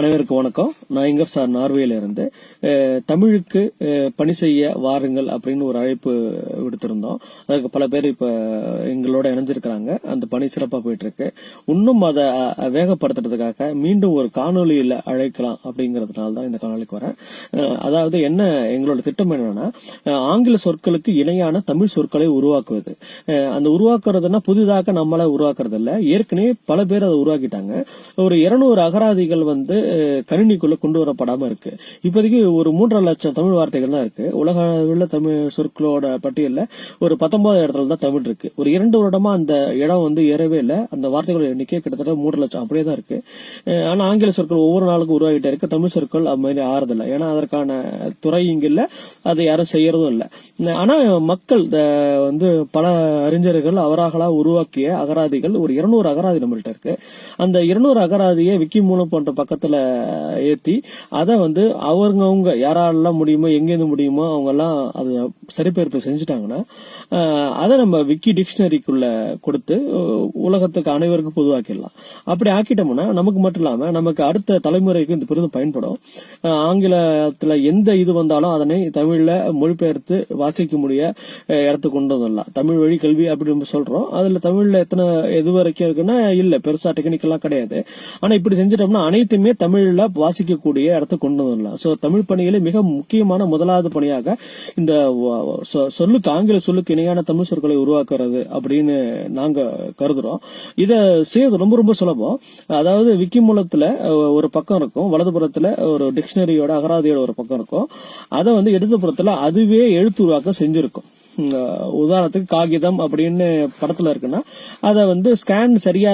அனைவருக்கு வணக்கம். நான் இங்க சார் நார்வேல இருந்து தமிழுக்கு பணி செய்ய வாருங்கள் அப்படின்னு ஒரு அழைப்பு விடுத்திருந்தோம். அதுக்கு பல பேர் இப்ப எங்களோட இணைஞ்சிருக்கிறாங்க. அந்த பணி சிறப்பாக போயிட்டு இருக்கு இன்னும் அதை வேகப்படுத்துறதுக்காக மீண்டும் ஒரு காணொலியில் அழைக்கலாம் அப்படிங்கிறதுனால தான் இந்த காணொலிக்கு வரேன். அதாவது என்ன எங்களோட திட்டம் என்னன்னா ஆங்கில சொற்களுக்கு இணையான தமிழ் சொற்களை உருவாக்குவது. அந்த உருவாக்குறதுன்னா புதிதாக நம்மள உருவாக்குறது இல்லை ஏற்கனவே பல பேர் அதை உருவாக்கிட்டாங்க. ஒரு இருநூறு அகராதிகள் வந்து கணினிக்குள்ள கொண்டு வரப்படாம இருக்கு. இப்போதைக்கு ஒரு மூன்றரை லட்சம் தமிழ் வார்த்தைகள் தான் இருக்கு. உலக அளவில் தமிழ் சொற்களோட பட்டியலில் ஒரு பத்தொன்பது இடத்துல தான் தமிழ் இருக்கு. ஒரு இரண்டு வருடமா அந்த இடம் வந்து ஏறவே இல்லை. அந்த வார்த்தைகளோட எண்ணிக்கை கிட்டத்தட்ட மூன்று லட்சம். அப்படியே தான் இருக்கு. ஆனா ஆங்கில சொற்கள் ஒவ்வொரு நாளுக்கும் உருவாகிட்டே இருக்கு. தமிழ் சொற்கள் அது மாதிரி ஆறுதில்லை ஏன்னா அதற்கான துறை இங்க அதை யாரும் செய்யறதும் இல்லை. ஆனா மக்கள் வந்து பல அறிஞர்கள் அவராகளா உருவாக்கிய அகராதிகள் ஒரு இருநூறு அகராதி நம்மள்கிட்ட இருக்கு. அந்த இருநூறு அகராதியை விக்கி மூலம் போன்ற பக்கத்துல ஏத்தி அதை வந்து அவங்கவுங்க யாராலெல்லாம் முடியுமோ எங்கேருந்து முடியுமோ அவங்க எல்லாம் அதை சரிபெயர்ப்பு செஞ்சுட்டாங்கன்னா அதை நம்ம விக்கி டிக்ஷனரிக்குள்ள கொடுத்து உலகத்துக்கு அனைவருக்கும் பொதுவாக்கிடலாம். அப்படி ஆக்கிட்டோம்னா நமக்கு மட்டும் இல்லாமல் நமக்கு அடுத்த தலைமுறைக்கு இந்த பெரிதும் பயன்படும். ஆங்கிலத்தில் எந்த இது வந்தாலும் அதனை தமிழில் மொழிபெயர்த்து வாசிக்க முடிய அஹ், இடத்துக்கு கொண்டு வந்துடலாம். தமிழ் வழி கல்வி அப்படின்னு நம்ம சொல்றோம். தமிழில் எத்தனை எது வரைக்கும் இருக்குன்னா இல்லை பெருசா டெக்னிக்கலா கிடையாது. ஆனால் இப்படி செஞ்சிட்டோம்னா அனைத்துமே தமிழ்ல வாசிக்கக்கூடிய இடத்தை கொண்டு வந்துடலாம் சோ தமிழ் பணியில மிக முக்கியமான முதலாவது பணியாக இந்த சொ- சொல்லுக்கு ஆங்கில சொல்லுக்கு இணையான தமிழ் சொற்களை உருவாக்குறது அப்படின்னு நாங்க கருதுறோம். இதை செய்யறது ரொம்ப ரொம்ப சுலபம். அதாவது விக்கி மூலத்துல ஒரு பக்கம் இருக்கும். வலதுபுறத்துல ஒரு டிக்ஷனரியோட அகராதியோட ஒரு பக்கம் இருக்கும். அதை வந்து இடதுபுறத்துல அதுவே எழுத்து உருவாக்க செஞ்சிருக்கும். உதாரணத்துக்கு காகிதம் அப்படின்னு படத்துல இருக்குன்னா அதை வந்து ஸ்கேன் சரியா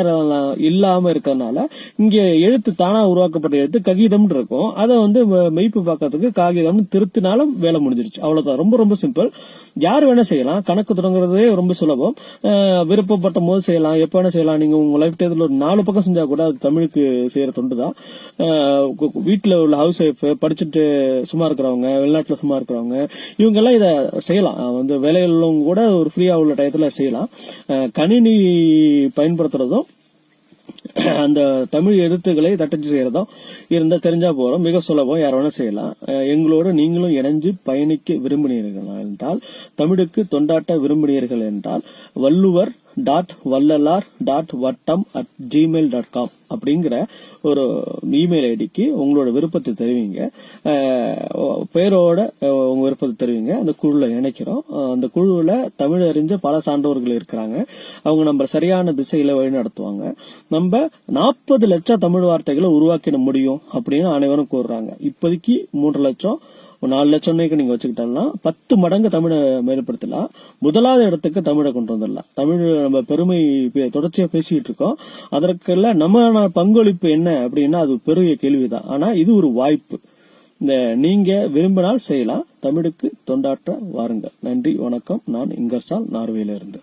இல்லாம இருக்கிறதுனால இங்க எழுத்து தானா உருவாக்கப்பட்ட எழுத்து ககிதம் இருக்கும். அதை வந்து ம- மெய்ப்பு பார்க்கறதுக்கு காகிதம்னு திருத்தினாலும் வேலை முடிஞ்சிருச்சு. அவ்வளவுதான். ரொம்ப ரொம்ப சிம்பிள் யார் வேணா செய்யலாம். கணக்கு தொடங்குறதே ரொம்ப சுலபம். விருப்பப்பட்ட போது செய்யலாம். எப்ப வேணா செய்யலாம். நீங்க உங்க லைஃப் டைத்துல ஒரு நாலு பக்கம் செஞ்சா கூட அது தமிழுக்கு செய்யற தொண்டு தான். கு- வீட்டுல உள்ள ஹவுஸ் ஒய்ஃப் படிச்சுட்டு சும்மா இருக்கிறவங்க வெளிநாட்டுல சும்மா இருக்கிறவங்க இவங்க எல்லாம் இதை செய்யலாம். வந்து வேலைகளும் கூட ஒரு ஃப்ரீயாக உள்ள டயத்தில் செய்யலாம். கணினி பயன்படுத்துறதும் அந்த தமிழ் எழுத்துக்களை தட்டச்சு செய்யறதும் இருந்தா தெரிஞ்சா போறோம். மிக சுலபம் யார் வேணா செய்யலாம். எங்களோடு எங்களோட நீங்களும் இணைஞ்சு பயணிக்க விரும்பினீர்கள் என்றால் தமிழுக்கு தொண்டாட்ட விரும்பினீர்கள் என்றால் வள்ளுவர் டாட் வள்ளலார் டாட் வட்டம் அட் ஜிமெயில் டாட் காம் அப்படிங்கிற ஒரு இமெயில் ஐடிக்கு உங்களோட விருப்பத்தை தெரிவிங்க. பேரோட உங்க விருப்பத்தை தெரிவிங்க. அந்த குழுல இணைக்கிறோம். அந்த குழுவில் தமிழ் அறிஞ்ச பல சான்றோர்கள் இருக்கிறாங்க. அவங்க நம்ம சரியான திசையில வழிநடத்துவாங்க. நம்ம நாற்பது லட்சம் தமிழ் வார்த்தைகளை உருவாக்கிட முடியும் அப்படின்னு அனைவரும் கூறுறாங்க. இப்போதைக்கு மூன்று லட்சம் ஒரு நாலு லட்சம் நீங்க வச்சுக்கிட்டோம்னா பத்து மடங்கு தமிழை மேம்படுத்தலாம். முதலாவது இடத்துக்கு தமிழை கொண்டு வந்துடலாம். தமிழ் நம்ம பெருமை பே- தொடர்ச்சியா பேசிட்டு இருக்கோம். அதற்கெல்லாம் நம்ம பங்களிப்பு என்ன அப்படின்னா அது பெரிய கேள்விதான். ஆனா இது ஒரு வாய்ப்பு. இந்த நீங்க விரும்பினால் செய்யலாம். தமிழுக்கு தொண்டாற்ற வாருங்கள். நன்றி வணக்கம். நான் இங்கர்சால் நார்வேல இருந்து